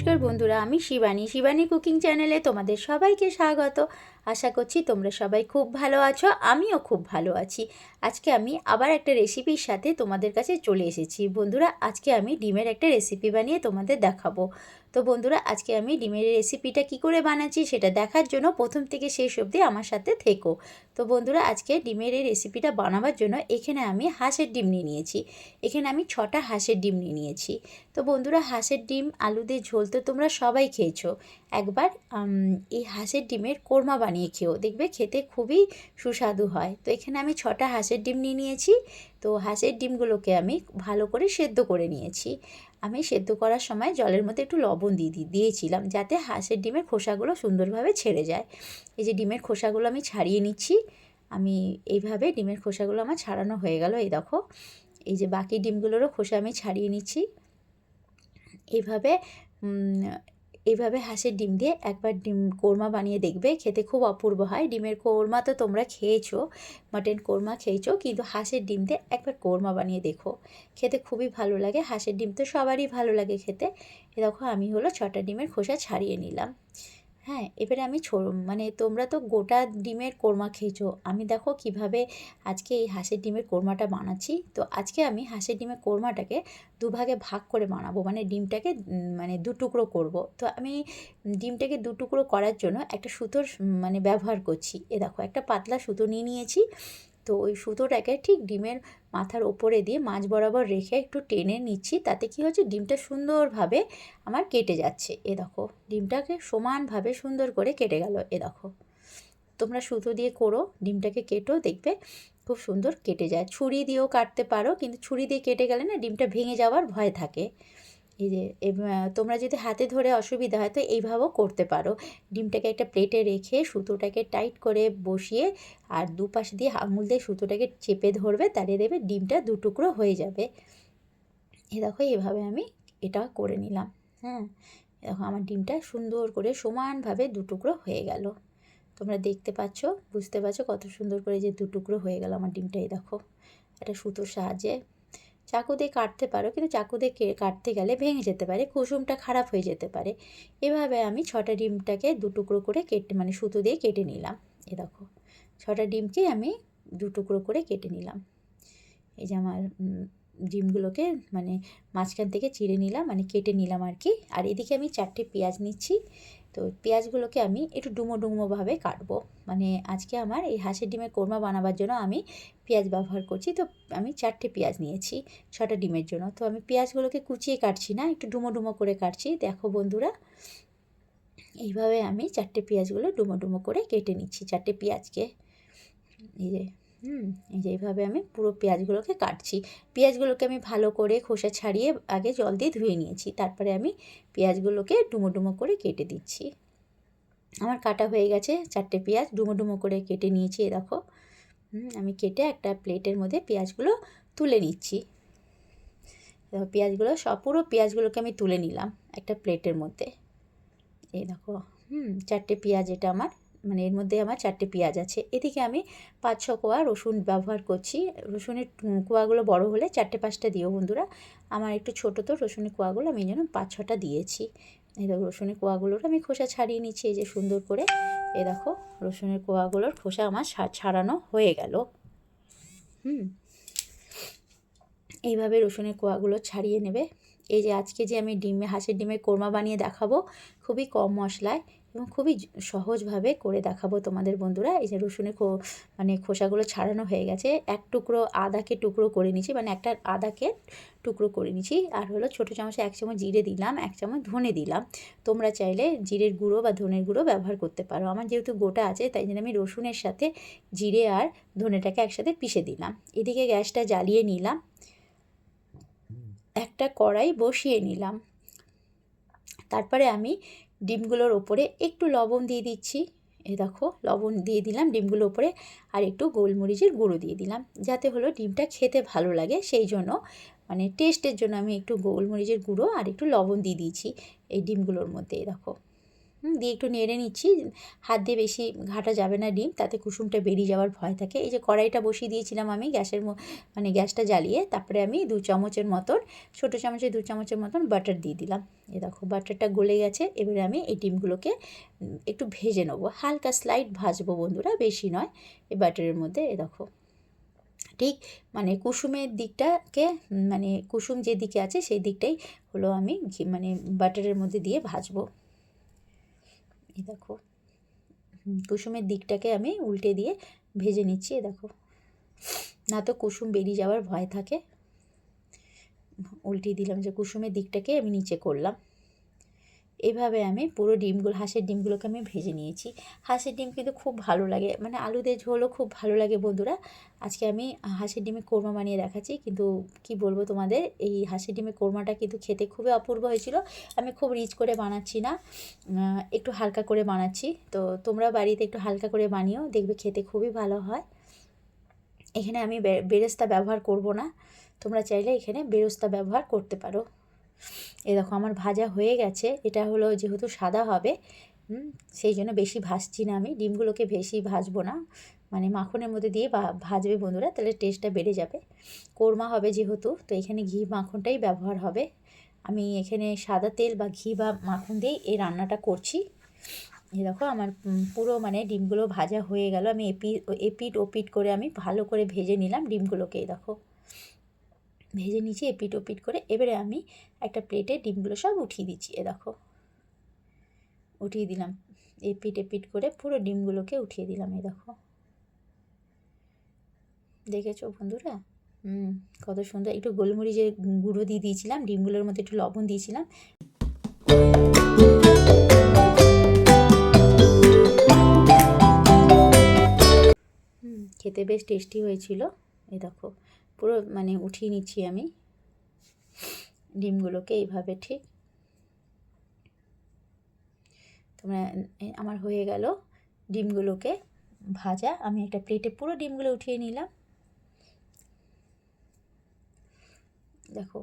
নমস্কার বন্ধুরা আমি শিবানী। শিবানী কুকিং চ্যানেলে তোমাদের সবাইকে স্বাগত। আশা করছি তোমরা সবাই খুব ভালো আছো, আমিও খুব ভালো আছি। আজকে আমি আবার একটা রেসিপির সাথে তোমাদের কাছে চলে এসেছি। বন্ধুরা, আজকে আমি ডিমের একটা রেসিপি বানিয়ে তোমাদের দেখাবো। তো বন্ধুরা, আজকে আমি ডিমের রেসিপিটা কি করে বানাচ্ছি সেটা দেখার জন্য প্রথম থেকে শেষ অবধি আমার সাথে থেকো। তো বন্ধুরা, আজকে ডিমের এই রেসিপিটা বানাবার জন্য এখানে আমি হাঁসের ডিম নিয়ে নিয়েছি। এখানে আমি ছটা হাঁসের ডিম নিয়ে নিয়েছি। তো বন্ধুরা, হাঁসের ডিম, আলু দিয়ে ঝোল তো তোমরা সবাই খেয়েছো। একবার এই হাঁসের ডিমের কোরমা বানিয়ে খেও দেখবে খেতে খুবই সুস্বাদু হয়। তো এখানে আমি ছটা হাঁসের ডিম নিয়ে নিয়েছি। তো হাঁসের ডিমগুলোকে আমি ভালো করে সেদ্ধ করে নিয়েছি। আমি সেদ্ধ করার সময় জলের মধ্যে একটু লবণ দিয়ে দিই দিয়েছিলাম যাতে হাঁসের ডিমের খোসাগুলো সুন্দরভাবে ছেড়ে যায়। এই যে ডিমের খোসাগুলো আমি ছাড়িয়ে নিচ্ছি। আমি এইভাবে ডিমের খোসাগুলো আমার ছাড়ানো হয়ে গেল। এই দেখো, এই যে বাকি ডিমগুলোরও খোসা আমি ছাড়িয়ে নিচ্ছি। এইভাবে এইভাবে হাঁসের ডিম দিয়ে একবার ডিম কোরমা বানিয়ে দেখবে, খেতে খুব অপূর্ব হয়। ডিমের কোরমা তো তোমরা খেয়েছো, মাটন কোরমা খেয়েছো, কিন্তু হাঁসের ডিম দিয়ে একবার কোরমা বানিয়ে দেখো। খেতে খুবই ভালো লাগে, হাঁসের ডিম তো সবারই ভালো লাগে খেতে। এ দেখো আমি হলো ছটা ডিমের খোসা ছাড়িয়ে নিলাম। হ্যাঁ এবারে আমি ছো মানে তোমরা তো গোটা ডিমের কোরমা খেয়েছো। আমি দেখো কীভাবে আজকে এই হাঁসের ডিমের কোরমাটা বানাচ্ছি। তো আজকে আমি হাঁসের ডিমের কোরমাটাকে দুভাগে ভাগ করে বানাবো। মানে ডিমটাকে মানে দু টুকরো করব। তো আমি ডিমটাকে দু টুকরো করার জন্য একটা সুতোর মানে ব্যবহার করছি। এ দেখো, একটা পাতলা সুতো নিয়ে নিয়েছি। তো ওই সুতোটাকে ঠিক ডিমের মাথার ওপরে দিয়ে মাছ বরাবর রেখে একটু টেনে নিচ্ছি, তাতে কি হচ্ছে ডিমটা সুন্দরভাবে আমার কেটে যাচ্ছে। এ দেখো, ডিমটাকে সমানভাবে সুন্দর করে কেটে গেল, এ দেখো। তোমরা সুতো দিয়ে করো, ডিমটাকে কেটো, দেখবে খুব সুন্দর কেটে যায়। ছুরি দিয়েও কাটতে পারো, কিন্তু ছুরি দিয়ে কেটে গেলে না ডিমটা ভেঙে যাওয়ার ভয় থাকে। যে তোমরা যদি হাতে ধরে অসুবিধা হয় তো এইভাবেও করতে পারো। ডিমটাকে একটা প্লেটে রেখে সুতোটাকে টাইট করে বসিয়ে আর দুপাশ দিয়ে আঙুল দিয়ে সুতোটাকে চেপে ধরবে তাহলে দেবে, ডিমটা দু টুকরো হয়ে যাবে। এ দেখো, এভাবে আমি এটা করে নিলাম। হ্যাঁ দেখো, আমার ডিমটা সুন্দর করে সমানভাবে দু টুকরো হয়ে গেল। তোমরা দেখতে পাচ্ছ, বুঝতে পারছ কত সুন্দর করে যে দু টুকরো হয়ে গেল আমার ডিমটা এই দেখো। একটা সুতোর সাহায্যে চাকু দিয়ে কাটতে পারো, কিন্তু চাকু দিয়ে কাটতে গেলে ভেঙে যেতে পারে, কুসুমটা খারাপ হয়ে যেতে পারে। এভাবে আমি ছটা ডিমটাকে দু টুকরো করে কেটে মানে সুতো দিয়ে কেটে নিলাম। এ দেখো, ছটা ডিমকে আমি দু টুকরো করে কেটে নিলাম। এই যে আমার ডিমগুলোকে মানে মাঝখান থেকে চিড়ে নিলাম মানে কেটে নিলাম আর কি। আর এদিকে আমি চারটে পেঁয়াজ নিচ্ছি। তো পেঁয়াজগুলোকে আমি একটু ডুমো ডুমোভাবে কাটবো। মানে আজকে আমার এই হাঁসের ডিমের কোরমা বানাবার জন্য আমি পেঁয়াজ ব্যবহার করছি। তো আমি চারটে পেঁয়াজ নিয়েছি ছটা ডিমের জন্য। তো আমি পেঁয়াজগুলোকে কুচিয়ে কাটছি না, একটু ডুমো ডুমো করে কাটছি। দেখো বন্ধুরা, এইভাবে আমি চারটে পেঁয়াজগুলো ডুমো ডুমো করে কেটে নিচ্ছি, চারটে পেঁয়াজকে। এই যে হুম। এই আমি পুরো পেঁয়াজগুলোকে কাটছি। পেঁয়াজগুলোকে আমি ভালো করে খোসা ছাড়িয়ে আগে জল দিয়ে ধুয়ে নিয়েছি। তারপরে আমি পেঁয়াজগুলোকে ডুমো ডুমো করে কেটে দিচ্ছি। আমার কাটা হয়ে গেছে চারটে পেঁয়াজ, ডুমো ডুমো করে কেটে নিয়েছি দেখো। আমি কেটে একটা প্লেটের মধ্যে পেঁয়াজগুলো তুলে নিচ্ছি। পেঁয়াজগুলো সব, পুরো পেঁয়াজগুলোকে আমি তুলে নিলাম একটা প্লেটের মধ্যে। এই দেখো, হুম, চারটে পেঁয়াজ এটা আমার মানে এর মধ্যে আমার চারটে পেঁয়াজ আছে। এদিকে আমি পাঁচ ছ কোয়া রসুন ব্যবহার করছি। রসুনের কোয়াগুলো বড় হলে চারটে পাঁচটা দিও বন্ধুরা। আমার একটু ছোটো তো রসুনের কোয়াগুলো আমি যেন পাঁচ ছটা দিয়েছি। এই দেখো রসুনের কোয়াগুলোর আমি খোসা ছাড়িয়ে নিচ্ছি এই যে সুন্দর করে। এ দেখো রসুনের কোয়াগুলোর খোসা আমার ছাড়ানো হয়ে গেল। হুম। এইভাবে রসুনের কোয়াগুলো ছাড়িয়ে নেবে। এই যে আজকে যে আমি ডিমে, হাঁসের ডিমের কোরমা বানিয়ে দেখাবো, খুবই কম মশলায়। খুবই সহজভাবে করে দেখাবো তোমাদের বন্ধুরা। এই যে রসুনের মানে খোসাগুলো ছাড়ানো হয়ে গেছে। এক টুকরো আদাকে টুকরো করে নিচ্ছি মানে একটা আদাকে টুকরো করে নিচ্ছি আর হলো ছোটো চামচে এক চামচ জিরে দিলাম, এক চামচ ধনে দিলাম। তোমরা চাইলে জিরের গুঁড়ো বা ধনের গুঁড়ো ব্যবহার করতে পারো। আমার যেহেতু গোটা আছে, তাই জন্য আমি রসুনের সাথে জিরে আর ধনেটাকে একসাথে পিষে দিলাম। এদিকে গ্যাসটা জ্বালিয়ে নিলাম। একটা কড়াই বসিয়ে নিলাম। তারপরে আমি ডিমগুলোর ওপরে একটু লবণ দিয়ে দিচ্ছি। এ দেখো, লবণ দিয়ে দিলাম ডিমগুলোর ওপরে আর একটু গোলমরিচের গুঁড়ো দিয়ে দিলাম যাতে হলো ডিমটা খেতে ভালো লাগে। সেই জন্য মানে টেস্টের জন্য আমি একটু গোলমরিচের গুঁড়ো আর একটু লবণ দিয়ে দিয়েছি এই ডিমগুলোর মধ্যে দেখো। দিয়ে একটু নেড়ে নিচ্ছি। হাত দিয়ে বেশি ঘাটা যাবে না ডিম, তাতে কুসুমটা বেরিয়ে যাওয়ার ভয় থাকে। এই যে কড়াইটা বসিয়ে দিয়েছিলাম আমি গ্যাসের মানে গ্যাসটা জ্বালিয়ে, তারপরে আমি দু চামচের মতন, ছোটো চামচে দু চামচের মতন বাটার দিয়ে দিলাম। এ দেখো বাটারটা গলে গেছে, এবারে আমি এই ডিমগুলোকে একটু ভেজে নেব। হালকা স্লাইড ভাজবো বন্ধুরা, বেশি নয়, এই বাটারের মধ্যে, এ দেখো। ঠিক মানে কুসুমের দিকটাকে মানে কুসুম যে দিকে আছে, সেই দিকটাই হলো আমি মানে বাটারের মধ্যে দিয়ে ভাজবো। দেখো। কুসুমের দিকটাকে আমি উল্টে দিয়ে ভেজে নিচ্ছি দেখো। না তো কুসুম বেরিয়ে যাওয়ার ভয় থাকে। উল্টে দিলাম যে কুসুমের দিকটাকে আমি নিচে করলাম। এভাবে আমি পুরো ডিমগুলো, হাঁসের ডিমগুলোকে আমি ভেজে নিয়েছি। হাঁসের ডিম কিন্তু খুব ভালো লাগে। মানে আলু দিয়ে ঝোলও খুব ভালো লাগে বন্ধুরা। আজকে আমি হাঁসের ডিমে কোরমা বানিয়ে দেখাচ্ছি। কিন্তু কি বলব তোমাদের, এই হাঁসের ডিমের কোরমাটা কিন্তু খেতে খুবই অপূর্ব হয়েছিল। আমি খুব রিচ করে বানাচ্ছি না। একটু হালকা করে বানাচ্ছি। তো তোমরা বাড়িতে একটু হালকা করে বানিও, দেখবে খেতে খুবই ভালো হয়। এখানে আমি বেরেস্তা ব্যবহার করব না। তোমরা চাইলে এখানে বেরেস্তা ব্যবহার করতে পারো। এ দেখো, আমার ভাজা হয়ে গেছে। এটা হলো যেহেতু সাদা হবে সেই জন্য বেশি ভাজছি না আমি। ডিমগুলোকে বেশি ভাজবো না। মানে মাখনের মধ্যে দিয়ে ভাজবে বন্ধুরা, তাহলে টেস্টটা বেড়ে যাবে। কোরমা হবে যেহেতু, তো এখানে ঘি মাখনটাই ব্যবহার হবে। আমি এখানে সাদা তেল বা ঘি বা মাখন দিয়েই এই রান্নাটা করছি। এই দেখো, আমার পুরো মানে ডিমগুলো ভাজা হয়ে গেল। আমি এপি এপিট ওপিট করে আমি ভালো করে ভেজে নিলাম ডিমগুলোকে, এই দেখো। ভেজে নিচ্ছি এপিট ওপিট করে। এবারে আমি একটা প্লেটে ডিমগুলো সব উঠিয়ে দিচ্ছি, এ দেখো। উঠিয়ে দিলাম। এপিট এপিট করে পুরো ডিমগুলোকে উঠিয়ে দিলাম এই দেখো। দেখেছ বন্ধুরা? হুম, কত সুন্দর। একটু গোলমরিচের গুঁড়ো দিয়ে দিয়েছিলাম, ডিমগুলোর মধ্যে একটু লবণ দিয়েছিলাম। খেতে বেশ টেস্টি হয়েছিল এই দেখো। পুরো মানে উঠিয়ে নিচ্ছি আমি। ডিমগুলোকে এইভাবে ঠিক। তোমরা আমার হয়ে গেল ডিমগুলোকে ভাজা। আমি একটা প্লেটে পুরো ডিমগুলো উঠিয়ে নিলাম। দেখো,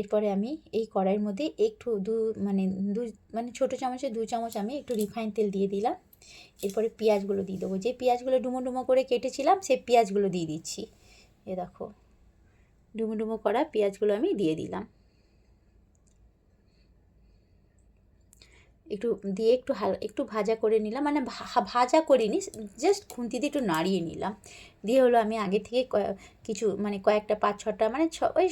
এরপরে আমি এই কড়াইয়ের মধ্যে একটু দু মানে দু মানে ছোটো চামচে, দু চামচ আমি একটু রিফাইন তেল দিয়ে দিলাম। এরপরে পেঁয়াজগুলো দিয়ে দেবো। যে পেঁয়াজগুলো ডুমো ডুমো করে কেটেছিলাম সেই পেঁয়াজগুলো দিয়ে দিচ্ছি। এ দেখো, ডুমো ডুমো করা পেঁয়াজগুলো আমি দিয়ে দিলাম। একটু দিয়ে একটু হাল, একটু ভাজা করে নিলাম মানে ভাজা করিনি জাস্ট খুন্তি দিয়ে একটু নাড়িয়ে নিলাম। দিয়ে হলো আমি আগে থেকে কিছু মানে কয়েকটা, পাঁচ, ছটা মানে ছ, ওই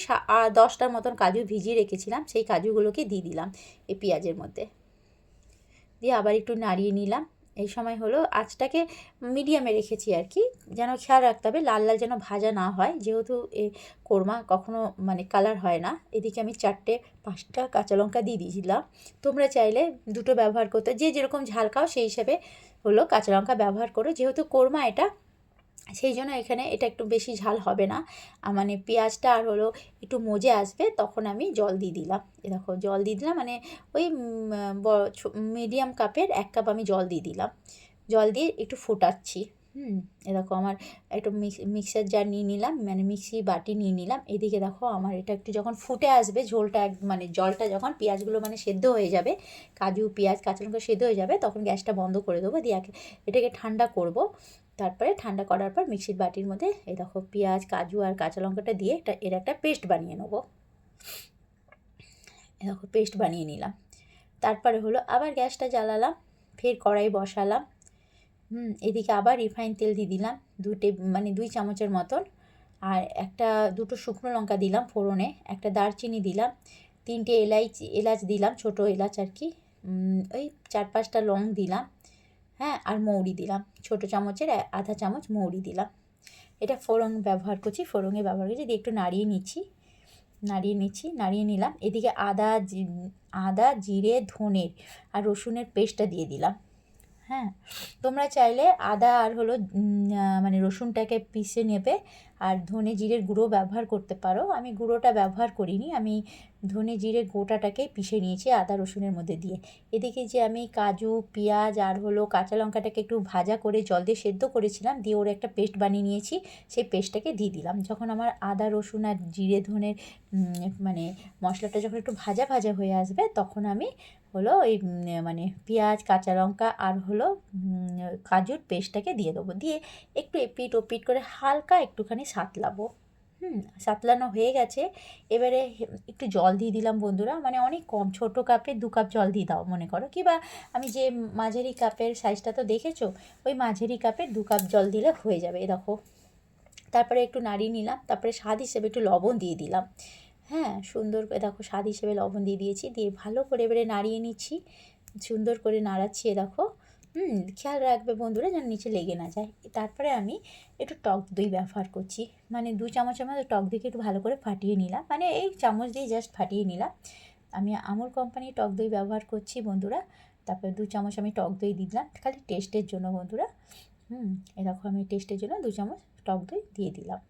দশটার মতন কাজু ভিজিয়ে রেখেছিলাম, সেই কাজুগুলোকে দিয়ে দিলাম এই পেঁয়াজের মধ্যে। দিয়ে আবার একটু নাড়িয়ে নিলাম। এই সময় হলো আঁচটাকে মিডিয়ামে রেখেছি আর কি, যেন খেয়াল রাখতে হবে লাল লাল যেন ভাজা না হয়, যেহেতু এ কোরমা কখনো মানে কালার হয় না। এদিকে আমি চারটে পাঁচটা কাঁচা লঙ্কা দিয়ে দিয়েছিলাম। তোমরা চাইলে দুটো ব্যবহার করতে, যে যেরকম ঝাল খাও সেই হিসাবে হলো কাঁচা লঙ্কা ব্যবহার করো। যেহেতু কোরমা এটা সেই জন্য এখানে এটা একটু বেশি ঝাল হবে না। মানে পেঁয়াজটা আর হলো একটু মজে আসবে, তখন আমি জল দিয়ে দিলাম। এ দেখো, জল দিয়ে দিলাম মানে ওই মিডিয়াম কাপের এক কাপ আমি জল দিয়ে দিলাম। জল দিয়ে একটু ফোটাচ্ছি। হুম, এ দেখো আমার একটু মিক্সার জার নিয়ে নিলাম মানে মিক্সি বাটি নিয়ে নিলাম। এদিকে দেখো আমার এটা একটু যখন ফুটে আসবে, ঝোলটা এক- মানে জলটা যখন পেঁয়াজগুলো মানে সেদ্ধ হয়ে যাবে, কাজু, পেঁয়াজ কাঁচা লঙ্কা সেদ্ধ হয়ে যাবে, তখন গ্যাসটা বন্ধ করে দেবো, দিয়ে এটাকে ঠান্ডা করব। তারপরে ঠান্ডা করার পর মিক্সির বাটির মধ্যে এই দেখো পেঁয়াজ, কাজু আর কাঁচা লঙ্কাটা দিয়ে একটা, এর একটা পেস্ট বানিয়ে নেব। এই দেখো পেস্ট বানিয়ে নিলাম। তারপরে হলো আবার গ্যাসটা জ্বালালাম, ফের কড়াই বসালাম। হুম, এদিকে আবার রিফাইন তেল দিয়ে দিলাম, দু মানে দুই চামচের মতন। আর একটা, দুটো শুকনো লঙ্কা দিলাম ফোড়নে, একটা দারচিনি দিলাম, তিনটে এলাচ এলাচ দিলাম, ছোটো এলাচ আর কি ওই চার পাঁচটা লং দিলাম হ্যাঁ আর মৌরি দিলাম, ছোটো চামচের আধা চামচ মৌরি দিলাম। এটা ফোড়ন ব্যবহার করছি ফোড়নে ব্যবহার করছি একটু নাড়িয়ে নিচ্ছি নাড়িয়ে নিচ্ছি, নাড়িয়ে নিলাম, এদিকে আদা আদা, জিরে, ধনের আর রসুনের পেস্টটা দিয়ে দিলাম। হ্যাঁ? তোমরা চাইলে আদা আর হলো মানে রসুনটাকে পিষে নেবে আর ধনে জিরের গুঁড়ো ব্যবহার করতে পারো। আমি গুঁড়োটা ব্যবহার করিনি, আমি ধনে জিরে গোটাটাকে পিষে নিয়েছি আদা রসুনের মধ্যে দিয়ে। এদিকে যে আমি কাজু, পেঁয়াজ আর হলো কাঁচা লঙ্কাটাকে একটু ভাজা করে জল দিয়ে সেদ্ধ করেছিলাম, দিয়ে ওর একটা পেস্ট বানিয়ে নিয়েছি, সেই পেস্টটাকে দিয়ে দিলাম। যখন আমার আদা, রসুন আর জিরে ধনের মানে মশলাটা যখন একটু ভাজা ভাজা হয়ে আসবে, তখন আমি হলো এই মানে পেঁয়াজ, কাঁচা লঙ্কা আর হলো কাজুর পেস্টটাকে দিয়ে দেবো। দিয়ে একটু এপিট ওপিট করে হালকা একটুখানি সাতলাবো। হুম, সাতলানো হয়ে গেছে। এবারে একটু জল দিয়ে দিলাম বন্ধুরা। মানে অনেক কম, ছোট কাপে দু কাপ জল দিয়ে দাও মনে করো। কিবা আমি যে মাঝারি কাপের সাইজটা তো দেখেছ, ওই মাঝারি কাপে দু কাপ জল দিলে হয়ে যাবে দেখো। তারপরে একটু নাড়িয়ে নিলাম। তারপরে স্বাদ হিসেবে একটু লবণ দিয়ে দিলাম। হ্যাঁ সুন্দর করে দেখো স্বাদ হিসেবে লবণ দিয়ে দিয়েছি। দিয়ে ভালো করে এবারে নাড়িয়ে নিচ্ছি। সুন্দর করে নাড়াচ্ছি এ দেখো। হুম, খেয়াল রাখবে বন্ধুরা যেন নিচে লেগে না যায়। তারপরে আমি একটু টক দই ব্যবহার করছি। মানে দু চামচের মতো টক দইকে একটু ভালো করে ফাটিয়ে নিলাম। মানে এই চামচ দিয়ে জাস্ট ফাটিয়ে নিলাম। আমি আমুল কোম্পানির টক দই ব্যবহার করছি বন্ধুরা। তারপরে দু চামচ আমি টক দই দিলাম। খালি টেস্টের জন্য বন্ধুরা। হুম এরকম আমি টেস্টের জন্য দু চামচ টক দই দিয়ে দিলাম।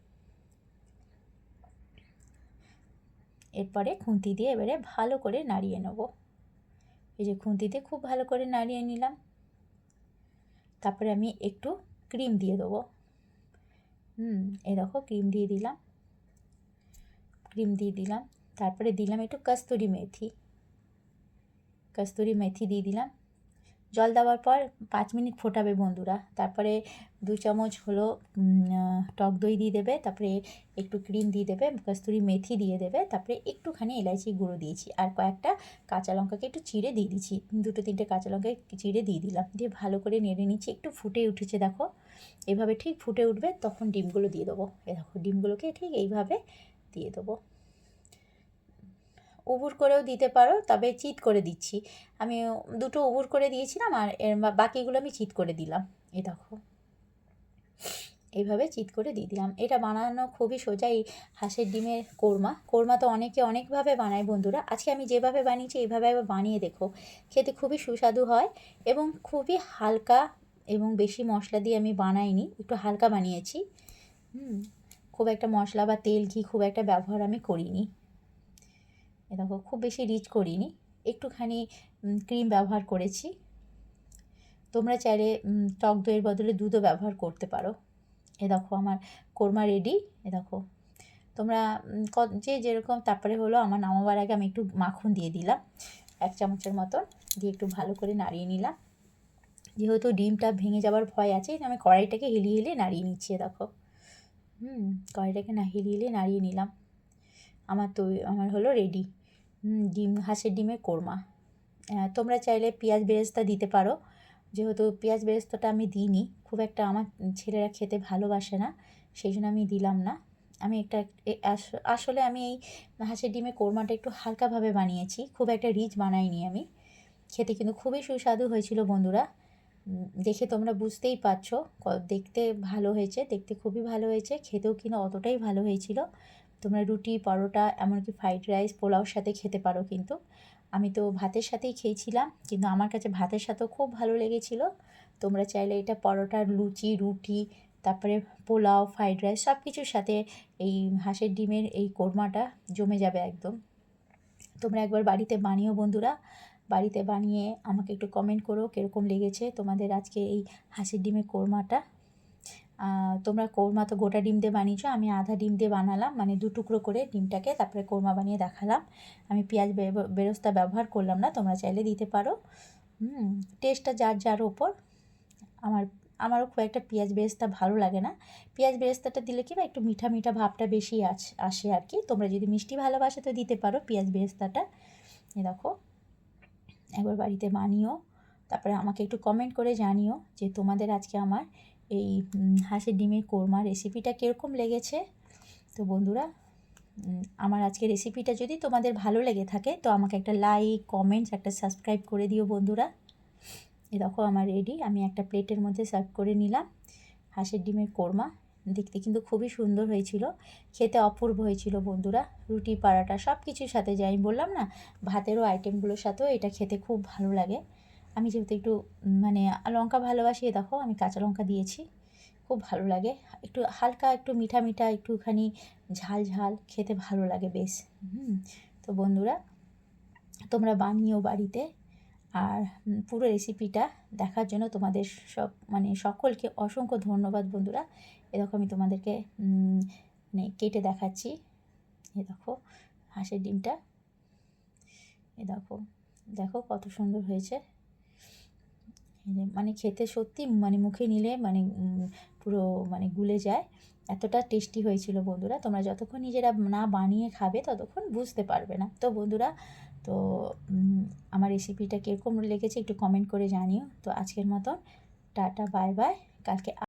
এরপরে খুন্তি দিয়ে এবারে ভালো করে নাড়িয়ে নেব। এই যে খুন্তিতে খুব ভালো করে নাড়িয়ে নিলাম। তারপরে আমি একটু ক্রিম দিয়ে দেবো। হুম এ দেখো ক্রিম দিয়ে দিলাম। ক্রিম দিয়ে দিলাম। তারপরে দিলাম একটু কস্তুরি মেথি। কস্তুরি মেথি দিয়ে দিলাম। জল দেওয়ার পর পাঁচ মিনিট ফোটাবে বন্ধুরা। তারপরে দু চামচ হলো টক দই দিয়ে দেবে, তারপরে একটু ক্রিম দিয়ে দেবে, কস্তুরি মেথি দিয়ে দেবে, তারপরে একটুখানি এলাইচি গুঁড়ো দিয়েছি আর কয়েকটা কাঁচা লঙ্কাকে একটু চিড়ে দিয়ে দিচ্ছি দুটো তিনটে কাঁচা লঙ্কা চিড়ে দিয়ে দিলাম, দিয়ে ভালো করে নেড়ে নিচ্ছি, একটু ফুটে উঠেছে দেখো। এভাবে ঠিক ফুটে উঠবে, তখন ডিমগুলো দিয়ে দেবো। এ দেখো, ডিমগুলোকে ঠিক এইভাবে দিয়ে দেবো। উবুর করেও দিতে পারো, তবে চিত করে দিচ্ছি। আমি দুটো উবুর করে দিয়েছিলাম আর এর বাকিগুলো আমি চিত করে দিলাম। এ দেখো। এইভাবে চিত করে দিয়ে দিলাম। এটা বানানো খুবই সোজা এই হাঁসের ডিমের কোরমা। কোরমা তো অনেকে অনেকভাবে বানায় বন্ধুরা। আজকে আমি যেভাবে বানিয়েছি, এইভাবে বানিয়ে দেখো। খেতে খুবই সুস্বাদু হয় এবং খুবই হালকা এবং বেশি মশলা দিয়ে আমি বানাইনি, একটু হালকা বানিয়েছি। হুম, খুব একটা মশলা বা তেল ঘি খুব একটা ব্যবহার আমি করিনি। দেখো, খুব বেশি রিচ করিনি। একটুখানি ক্রিম ব্যবহার করেছি। তোমরা চাইলে টক দইয়ের বদলে দুধও ব্যবহার করতে পারো। এ দেখো, আমার কোরমা রেডি। এ দেখো, তোমরা যে যেরকম, তারপরে হলো আমার নামাবার আগে আমি একটু মাখন দিয়ে দিলাম, এক চামচের মতন। দিয়ে একটু ভালো করে নাড়িয়ে নিলাম। যেহেতু ডিমটা ভেঙে যাওয়ার ভয় আছে, আমি কড়াইটাকে হিলিয়ে হিলিয়ে নাড়িয়ে নিচ্ছি দেখো। হুম, কড়াইটাকে না হিলিয়ে হিলিয়ে নাড়িয়ে নিলাম। আমার তো, আমার হলো রেডি। ডিম, হাঁসের ডিমের কোরমা। তোমরা চাইলে পেঁয়াজ বেরেস্তা দিতে পারো। যেহেতু পেঁয়াজ বেরেস্তাটা আমি দিইনি, খুব একটা আমার ছেলেরা খেতে ভালোবাসে না, সেই জন্য আমি দিলাম না। আমি একটা আসলে আমি এই হাঁসের ডিমের কোরমাটা একটু হালকাভাবে বানিয়েছি, খুব একটা রিচ বানাইনি আমি। খেতে কিন্তু খুবই সুস্বাদু হয়েছিল বন্ধুরা। দেখে তোমরা বুঝতেই পারছ দেখতে ভালো হয়েছে, দেখতে খুবই ভালো হয়েছে, খেতেও কিন্তু অতটাই ভালো হয়েছিল। তোমরা রুটি, পরোটা, এমনকি ফ্রাইড রাইস পোলাওর সাথে খেতে পারো কিন্তু। আমি তো ভাতের সাথেই খেয়েছিলাম, কিন্তু আমার কাছে ভাতের সাথেও খুব ভালো লেগেছিলো। তোমরা চাইলে এটা পরোটা লুচি, রুটি, তারপরে পোলাও ফ্রাইড রাইস সব কিছুর সাথে এই হাঁসের ডিমের এই কোরমাটা জমে যাবে একদম। তোমরা একবার বাড়িতে বানিও বন্ধুরা, বাড়িতে বানিয়ে আমাকে একটু কমেন্ট করো কীরকম লেগেছে তোমাদের আজকে এই হাঁসের ডিমের কোরমাটা। তোমরা কোরমা তো গোটা ডিম দিয়ে বানিয়েছো, আমি আধা ডিম দিয়ে বানালাম মানে দু টুকরো করে ডিমটাকে তারপরে কোরমা বানিয়ে দেখালাম। আমি পেঁয়াজ বেরোস্তা ব্যবহার করলাম না, তোমরা চাইলে দিতে পারো। টেস্টটা যার যার ওপর আমার, আমারও খুব একটা পেঁয়াজ বেরেস্তা ভালো লাগে না। পেঁয়াজ বেরেস্তাটা দিলে কি বা একটু মিঠা মিঠা ভাবটা বেশি আসে আর কি। তোমরা যদি মিষ্টি ভালোবাসো তো দিতে পারো পেঁয়াজ বেরেস্তাটা। এ দেখো, একবার বাড়িতে বানিও, তারপরে আমাকে একটু কমেন্ট করে জানিও যে তোমাদের আজকে আমার এই হাঁসের ডিমের কোরমা রেসিপিটা কীরকম লেগেছে? তো বন্ধুরা আমার আজকে রেসিপিটা যদি তোমাদের ভালো লেগে থাকে, তো আমাকে একটা লাইক কমেন্টস একটা সাবস্ক্রাইব করে দিও বন্ধুরা। দেখো আমার রেডি আমি একটা প্লেটের মধ্যে সার্ভ করে নিলাম হাঁসের ডিমের কোরমা। দেখতে কিন্তু খুবই সুন্দর হয়েছিল, খেতে অপূর্ব হয়েছিল বন্ধুরা। রুটি পাড়াটা সব কিছুর সাথে যাই বললাম না, ভাতেরও আইটেমগুলোর সাথেও এটা খেতে খুব ভালো লাগে। আমি যেহেতু একটু মানে লঙ্কা ভালোবাসি দেখো, আমি কাঁচা লঙ্কা দিয়েছি। খুব ভালো লাগে। একটু হালকা, একটু মিঠা মিঠা, একটুখানি ঝাল ঝাল খেতে ভালো লাগে বেশ। হুম, তো বন্ধুরা, তোমরা বানিও বাড়িতে। আর পুরো রেসিপিটা দেখার জন্য তোমাদের সব মানে সকলকে অসংখ্য ধন্যবাদ বন্ধুরা। এরকম আমি তোমাদেরকে মানে কেটে দেখাচ্ছি। এ দেখো, হাঁসের ডিমটা। এ দেখো দেখো কত সুন্দর হয়েছে। মানে খেতে সত্যি মানে মুখে নিলে মানে পুরো মানে গুলে যায়। এতটা টেস্টি হয়েছিল বন্ধুরা। তোমরা যতক্ষণ নিজেরা না বানিয়ে খাবে ততক্ষণ বুঝতে পারবে না। তো বন্ধুরা, তো আমার রেসিপিটা কীরকম লেগেছে একটু কমেন্ট করে জানিও। তো আজকের মতন, টাটা বাই বাই কালকে